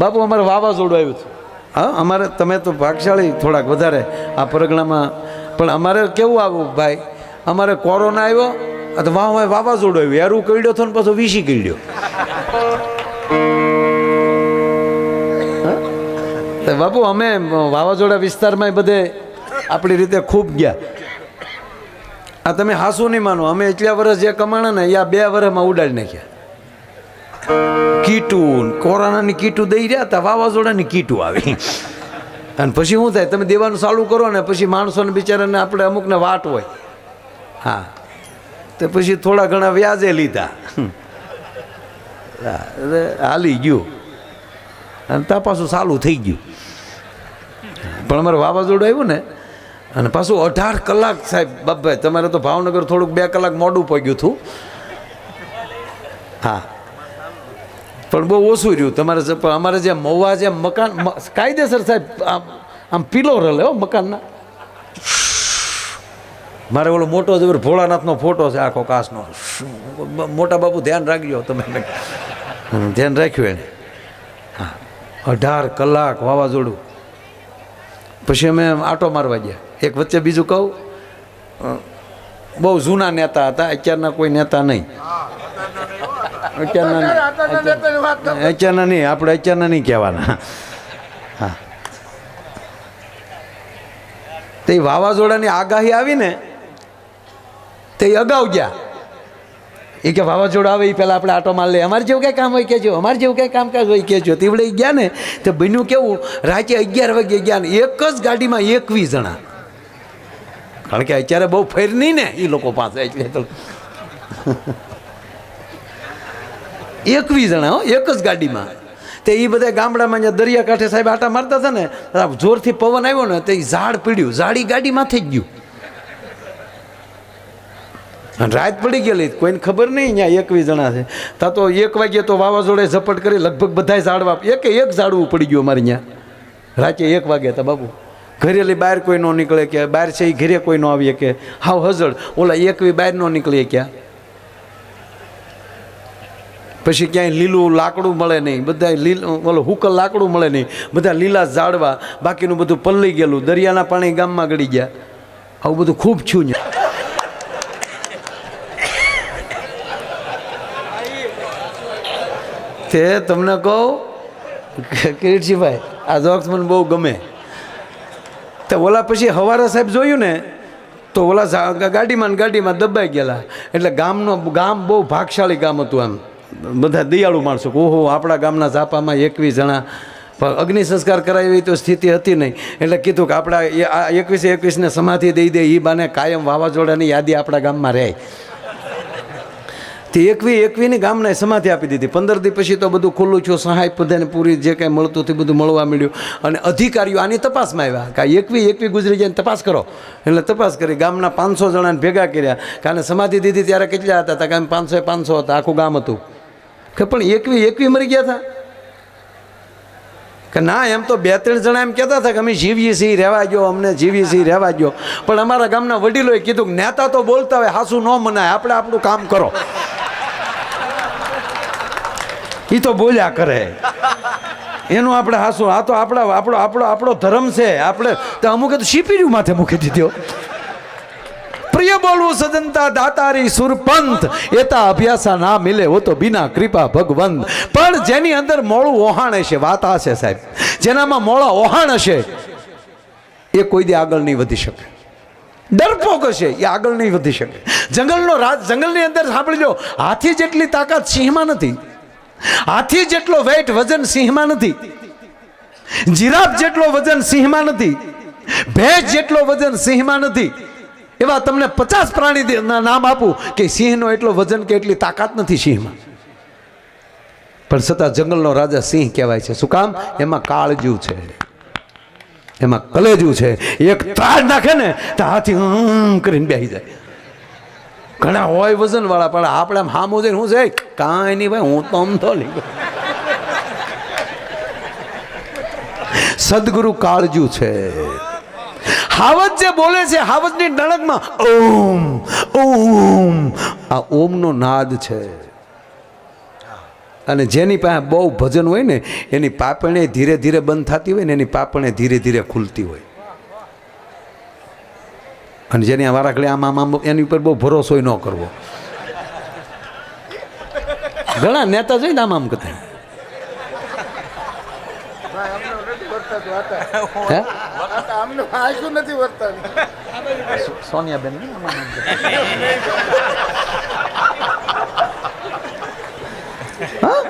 બાપુ, અમારે વાવાઝોડું આવ્યું હતું. હા, અમારે, તમે તો ભાગશાળી થોડાક વધારે આ પરગણામાં. પણ અમારે કેવું આવું ભાઈ? અમારે કોરોના આવ્યો તો વાહ વાહ વાવાઝોડું આવ્યું. યારું કરડ્યો હતો ને પાછો વીસી કઈડ્યો બાપુ, અમે વાવાઝોડા વિસ્તારમાં બધે આપણી રીતે ખૂબ ગયા. આ તમે હાસુ નહીં માનો. અમે એટલા વર્ષ જે કમાણા ને, એ આ બે વર્ષમાં ઉડાડી નાખ્યા. કીટું કોરોનાની કીટું દઈ રહ્યા હતા વાવાઝોડાની કીટું આવી. અને પછી શું થાય? તમે દેવાનું ચાલુ કરો ને પછી માણસોને બિચારાને આપણે અમુકને વાટ હોય. હા. તો પછી થોડા ઘણા વ્યાજે લીધા. હાલી ગયું. અને ત્યાં પાછું ચાલુ થઈ ગયું. પણ અમારે વાવાઝોડું આવ્યું ને, અને પાછું અઢાર કલાક સાહેબ, બાપભાઈ, તમારે તો ભાવનગર થોડુંક બે કલાક મોડું પગ્યું હતું. હા. પણ બહુ ઓછું રહ્યું. તમારે અમારે જે મવા જે મકાન કાયદેસર સાહેબ, આમ આમ પીલો રલે હો મકાનના. મારે ઓલો મોટો જબર ભોળાનાથનો ફોટો છે, આખો કાસનો મોટા બાપુ ધ્યાન રાખજો તમે. ધ્યાન રાખ્યું એને. હા. અઢાર કલાક વાવાઝોડું. પછી અમે આટો મારવા ગયા. એક વચ્ચે બીજું કહું બહુ જૂના નેતા હતા, અત્યારના કોઈ નેતા નહીં. અત્યારના નહીં. આપણે અત્યારના નહીં કહેવાના. હા. તે વાવાઝોડાની આગાહી આવી ને તે અગાઉ ગયા. એ કે વાવાઝોડું આવે એ પહેલાં આપણે આટો માર લે અમારે જેવું કંઈ કામ હોય કહેજો અમારે જેવું કંઈ કામકાજ હોય કહેજો. તેવડે ગયા ને તો બન્યું કેવું? રાતે અગિયાર વાગે ગયા ને એક જ ગાડીમાં એકવીસ જણા. કારણ કે અત્યારે બહુ ફેર નહીં ને એ લોકો પાસે. એટલે એકવીસ જણા હો, એક જ ગાડીમાં. તે એ બધા ગામડામાં જ્યાં દરિયાકાંઠે સાહેબ આટા મારતા હતા ને જોરથી પવન આવ્યો ને, તે ઝાડ પીડ્યું. ઝાડી ગાડીમાં થઈ ગયું. રાત પડી ગયેલી, કોઈને ખબર નહીં અહીંયા એકવીસ જણા છે. તા તો એક વાગ્યે તો વાવાઝોડે ઝપટ કરી લગભગ બધાય ઝાડવા, એક એક ઝાડવું પડી ગયું અમારે અહીંયા. રાતે એક વાગે હતા બાબુ. ઘરેલી બહાર કોઈ ન નીકળે કે, બહાર છે એ ઘરે કોઈ ન આવીએ કે. હાવ હજળ ઓલા એકવી બહાર ન નીકળીએ ક્યાં? પછી ક્યાંય લીલું લાકડું મળે નહીં. બધા લીલ ઓલો હુકલ લાકડું મળે નહીં. બધા લીલા ઝાડવા. બાકીનું બધું પલ્લી ગયેલું. દરિયાના પાણી ગામમાં ગળી ગયા. આવું બધું ખૂબ છું તે તમને કહું કે કિરીટજીભાઈ, આ જોક્સ મને બહુ ગમે. તો ઓલા પછી હવારા સાહેબ જોયું ને, તો ઓલા ગાડીમાં ગાડીમાં દબાઈ ગયેલા. એટલે ગામનો ગામ બહુ ભાગશાળી ગામ હતું આમ બધા દયાળુ માણસો ઓહો, આપણા ગામના ઝાપામાં એકવીસ જણા અગ્નિ સંસ્કાર કરાવી તો સ્થિતિ હતી નહીં. એટલે કીધું કે આપણા આ એકવીસે એકવીસને સમાધિ દઈ દે એ બાને કાયમ વાવાઝોડાની યાદી આપણા ગામમાં રહે. તે એકવી એકવીની ગામને સમાધિ આપી દીધી. પંદર દી પછી તો બધું ખુલ્લું છું સહાય બધાને પૂરી, જે કાંઈ મળતું હતું બધું મળવા મળ્યું અને અધિકારીઓ આની તપાસમાં આવ્યા કે એકવી એકવી ગુજરી જાય તપાસ કરો. એટલે તપાસ કરી, ગામના પાંચસો જણાને ભેગા કર્યા કારણ સમાધિ દીધી ત્યારે કેટલા હતા? કે પાંચસો પાંચસો હતા, આખું ગામ હતું. કે પણ એકવી એકવી મરી ગયા હતા કે ના, એમ તો બે ત્રણ જણા એમ કહેતા હતા કે અમે જીવીએ છીએ, રહેવા ગયો અમને જીવીએ છીએ, રહેવા ગયો પણ અમારા ગામના વડીલોએ કીધું કે નેતા તો બોલતા હોય, હાસુ ન મનાય, આપણે આપણું કામ કરો. એ તો બોલ્યા કરે. એનું આપણે હાસું, આ તો આપણા આપણો આપણો આપણો ધર્મ છે. આપણે તો અમુકે તો શીપીર્યું માથે મૂકી દીધો. બોલવું સજનતા દાતારી સુરપંથ. એતા અભ્યાસા ના મિલે હો તો બિના કૃપા ભગવંત. પણ જેની અંદર મોળું ઓહાણ હશે, વાત હશે સાહેબ. જેનામાં મોળા ઓહાણ હશે, એ કોઈ દી આગળ નહીં વધી શકે. ડરપોક હશે, એ આગળ નહીં વધી શકે. જંગલનો રાજ, જંગલની અંદર સાંભળી લો હાથી જેટલી તાકાત સિંહમાં નથી. હાથી જેટલો વેઇટ વજન સિંહમાં નથી. જીરાફ જેટલો વજન સિંહમાં નથી. ભેંસ જેટલો વજન સિંહમાં નથી. એવા તમને પચાસ પ્રાણી નામ આપું કે સિંહનો એટલો વજન કે એટલી તાકાત નથી સિંહમાં. પણ છતાં જંગલનો રાજા સિંહ કહેવાય છે. શું કામ? એમાં કાળજું છે. એમાં કલેજું છે. એક ત્રાડ નાખે ને તો હાથી હમ કરીને બેસી જાય. ઘણા હોય વજન વાળા પણ આપણે આમ હામું જઈને હું છે કાંઈ નહીં ભાઈ, હું તો આમ તો નહીં. સદગુરુ કાળજું છે. હાવજ જે બોલે છે હાવજની ડણકમાં ઓમ ઓમ. આ ઓમનો નાદ છે. અને જેની પાસે બહુ ભજન હોય ને એની પાપણે ધીરે ધીરે બંધ થતી હોય ને એની પાપણે ધીરે ધીરે ખુલતી હોય. અને જેની વારાખડી આમ આમ આમ એની ઉપર બહુ ભરોસો ન કરવો. ઘણા નેતા જોઈને આમ આમ કરતા. હે? આમને આંખું નથી વર્તાવી સોનિયાબેન ને આમ આમ કરતા. હા?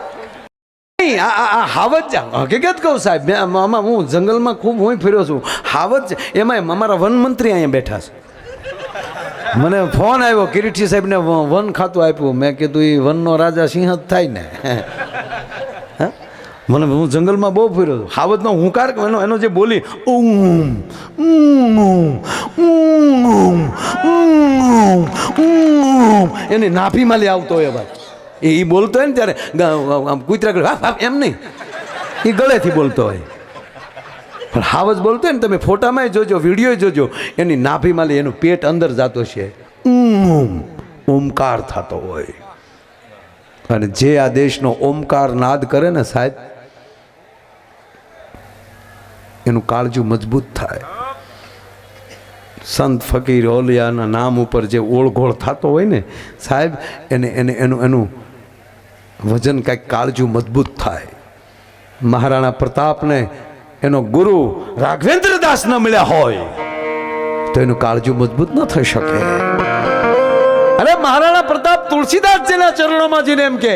નહીં, આ આ- આ હાવજ હકીકત કહું સાહેબ આમાં હું જંગલમાં ખૂબ હું ફર્યો છું હાવત એમાંય અમારા વન મંત્રી અહીંયા બેઠા છે મને ફોન આવ્યો કિરીટસિંહ સાહેબને વન ખાતું આપ્યું મેં કીધું એ વનનો રાજા સિંહ જ થાય ને હા? મને હું જંગલમાં બહુ ફર્યો છું હાવતનો હુંકાર એનો એનો જે બોલી ઊમ એની નાભીમાં માલી આવતો હોય ભાઈ એ બોલતો હોય ને ત્યારે આમ કૂતરા એમ નહીં. એ ગળેથી બોલતો હોય. પણ હાવજ બોલતો હોય ને, તમે ફોટામાં જોજો વીડિયો જોજો, એની નાભીમાં માલી એનું પેટ અંદર જતો છે. ઊમ ઓમકાર થતો હોય. અને જે આ દેશનો ઓમકાર નાદ કરે ને સાહેબ એનું કાળજું મજબૂત થાય. સંત ફકીર ઓલિયાના નામ ઉપર જે ઓળઘોળ થતો હોય ને, સાહેબ, એને એને, એનું એનું વજન કાંઈક કાળજું મજબૂત થાય. મહારાણા પ્રતાપને એનો ગુરુ રાઘવેન્દ્ર દાસ ન મળ્યા હોય, તો એનું કાળજું મજબૂત ન થઈ શકે. અરે મહારાણા પ્રતાપ તુલસીદાસજીના ચરણોમાં જઈને એમ કે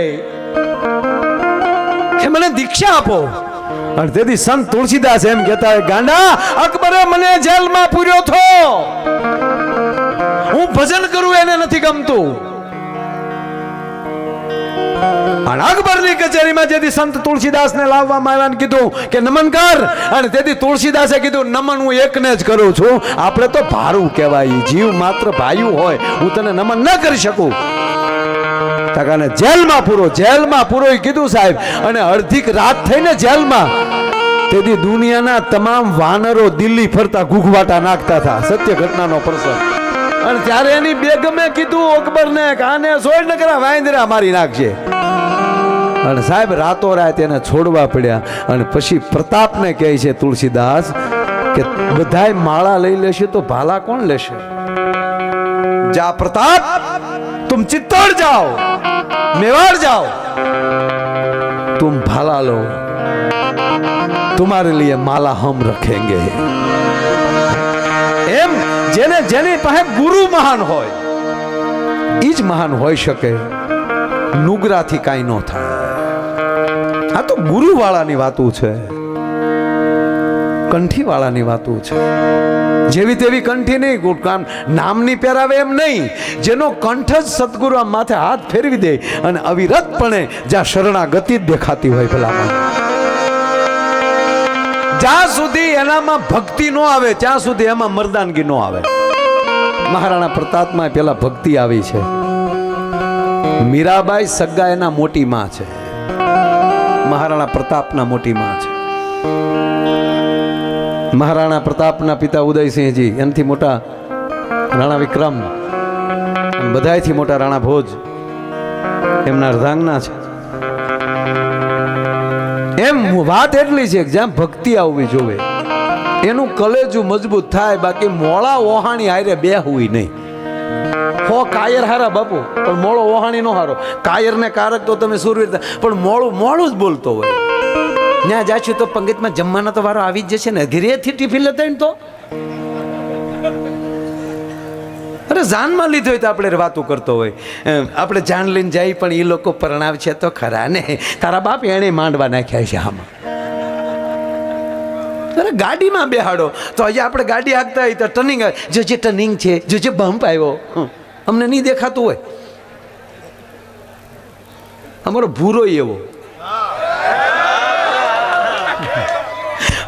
મને દીક્ષા આપો. અને તેથી સંત તુલસીદાસ એમ કહેતા ગાંડા, અકબરે મને જેલમાં પૂર્યો થો હું ભજન કરું એને નથી ગમતું. અને અકબરની કચેરીમાં જેથી સંત તુલસીદાસને લાવવામાં આવ્યા કીધું કે, નમન કર. અને તેથી તુલસીદાસે કીધું, નમન હું એકને જ કરું છું. આપણે તો ભારું કહેવાય. જીવ માત્ર ભાયું હોય. હું તને નમન ન કરી શકું. તકાને જેલમાં પૂરો જેલમાં પૂરો કીધું સાહેબ. અને અડધીક રાત થઈને જેલમાં. તેથી દુનિયાના તમામ વાનરો દિલ્હી ફરતા ઘૂઘવાટા નાખતા હતા. સત્ય ઘટનાનો પ્રસંગ. અને ત્યારે એની બેગમે કીધું, અકબરને કે આને સોય ન કરા, વાંદરા મારી નાખજે. અને સાહેબ, રાતો રાત એને છોડવા પડ્યા. અને પછી પ્રતાપને કહે છે, તુલસીદાસ, કે બધાય માળા લઈ લેશે તો ભાલા કોણ લેશે? જા પ્રતાપ. तुम चित्तौड़ जाओ मेवाड़ जाओ तुम भाला लो तुम्हारे लिए माला हम रखेंगे એમ જેને જેની પાસે ગુરુ મહાન હોય ઈ જ મહાન હોઈ શકે નુગરાથી કાંઈ ન થાય આ તો ગુરુવાળાની વાતો છે કંઠીવાળાની વાતો છે જેવી તેવી કંઠી નહીં કામ. નામની પહેરાવે એમ નહીં. જેનો કંઠ જ સદગુરુ આમ માથે હાથ ફેરવી દે અને અવિરતપણે જ્યાં શરણાગતિ જ દેખાતી હોય ભલામાં જ્યાં સુધી એનામાં ભક્તિ ન આવે, ત્યાં સુધી એમાં મરદાનગી ન આવે. મહારાણા પ્રતાપમાં પેલા ભક્તિ આવી છે. મીરાબાઈ સગ્ગા એના મોટી માં છે. મહારાણા પ્રતાપના મોટી માં છે. મહારાણા પ્રતાપના પિતા ઉદયસિંહજી એનાથી મોટા રાણા વિક્રમ બધાથી મોટા રાણા ભોજ, એમના અર્ધાંગના છે. એમ વાત એટલી છે કે જ્યાં ભક્તિ આવવી જોવે, એનું કલેજું મજબૂત થાય, બાકી મોળા ઓહાણી હારે બે હોય નહીં. હો, કાયર હારા બાપુ, પણ મોળો ઓહાણી નો હારો. કાયર ને કારક તો તમે સુરવીર પણ મોળું મોળું જ બોલતો હોય. ત્યાં જાશું તો પંગતમાં જમવાનો તો વારો આવી જ જશે ને. ઘરેથી ટિફિન લેતા ને તો. અરે જાનમાં લીધો હોય તો આપણે વાતો કરતો હોય. આપણે જાન લઈને જાય પણ એ લોકો પરણાવ છે તો ખરા ને. તારા બાપ એણે માંડવા નાખ્યા છે આમાં. અરે ગાડીમાં બેહાડો. તો હજી આપણે ગાડી હાંકતા હોય તો ટર્નિંગ જો જે ટર્નિંગ છે, જો જે બમ્પ આવ્યો અમને નહીં દેખાતું હોય. અમારો ભૂરો એવો.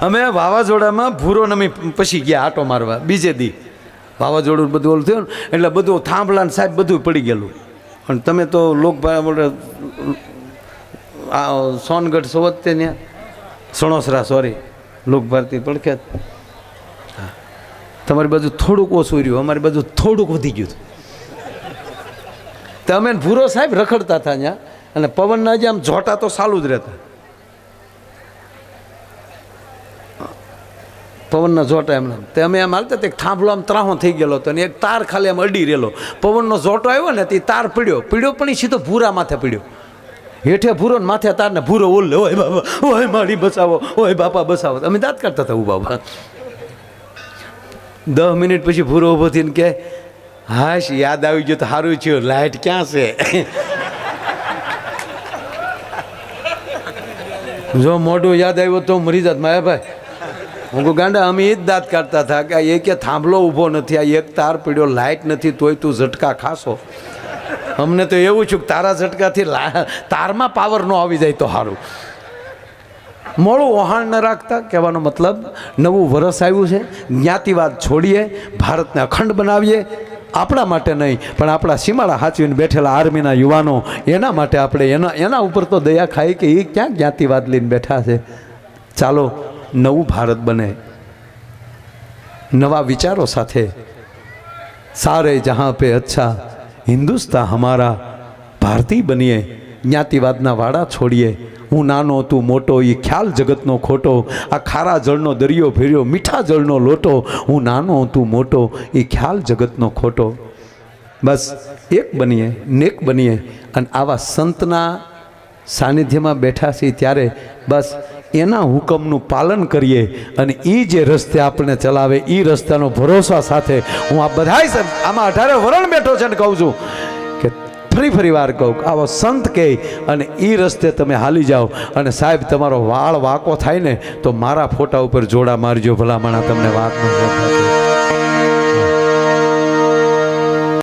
અમે વાવાઝોડામાં ભૂરો નમી પછી ગયા આટો મારવા, બીજે દી. વાવાઝોડું બધું ઓલું થયું ને, એટલે બધું થાંભલા સાહેબ બધું પડી ગયેલું. અને તમે તો લોક આ, સોનગઢ સોવત તે ત્યાં સણોસરા, સોરી. લોક ભારતી પડખ્યાત. તમારી બાજુ થોડુંક ઓછું રહ્યું, અમારી બાજુ થોડુંક વધી ગયું. હતું તો અમે ભૂરો સાહેબ રખડતા હતા ત્યાં અને પવનના જે આમ જોટા તો સાલું જ રહેતા. પવનના જોટો એમ તે અમે એમ હાલતા તે થાંભલો આમ ત્રાહો થઈ ગયેલો હતો અને એક તાર ખાલી આમ અડી રહેલો. પવનનો ઝોટો આવ્યો ને તે તાર પીડ્યો. પીડ્યો પણ એ સીધો ભૂરા માથે પીડ્યો. હેઠે ભૂરો ને માથે તારને ભૂરો ઓલે ઓય બાબા, ઓય મારી બચાવો, ઓય બાપા બચાવો. અમે દાંત કાઢતા હતા ઊભા દસ મિનિટ પછી ભૂરો ઊભો થઈને કે હાશ, યાદ આવી ગયો તો સારું છે લાઇટ ક્યાં છે? જો મોઢું યાદ આવ્યું તો મરી જાત. માયા ભાઈ હું કહું ગાંડા અમે એ જ દાંત કાઢતા હતા કે એ કે થાંભલો ઊભો નથી, આ એક તાર પીડ્યો લાઇટ નથી, તોય તું ઝટકા ખાશો. અમને તો એવું છું કે તારા ઝટકાથી તારમાં પાવર ન આવી જાય તો સારું મોડું વહાણ ન રાખતા, કહેવાનો મતલબ નવું વરસ આવ્યું છે, જ્ઞાતિવાદ છોડીએ, ભારતને અખંડ બનાવીએ, આપણા માટે નહીં, પણ આપણા સીમાડા હાચવીને બેઠેલા આર્મીના યુવાનો, એના માટે આપણે એના એના ઉપર તો દયા ખાઈ કે એ ક્યાં જ્ઞાતિવાદ લઈને બેઠા છે. ચાલો નવું ભારત બને. નવા વિચારો સાથે. સારે જહાં પે અચ્છા હિન્દુસ્તા હમારા ભારતી બનીએ. જ્ઞાતિવાદના વાડા છોડીએ. હું નાનો તું મોટો એ ખ્યાલ જગતનો ખોટો. આ ખારા જળનો દરિયો ભેર્યો, મીઠા જળનો લોટો. હું નાનો તું મોટો એ ખ્યાલ જગતનો ખોટો. બસ, એક બનીએ, નેક બનીએ. અને આવા સંતના સાનિધ્યમાં બેઠા છીએ ત્યારે બસ એના હુકમનું પાલન કરીએ અને એ જે રસ્તે આપણે ચલાવે એ રસ્તાનો ભરોસા સાથે હું આ બધાય આમાં અઢારે વરણ બેઠો છે ને કહું છું કે ફરી ફરી વાર કહું આવો સંત કહે અને એ રસ્તે તમે હાલી જાઓ અને સાહેબ તમારો વાળ વાંકો થાય ને તો મારા ફોટા ઉપર જોડા મારજો ભલામણા તમને વાત ન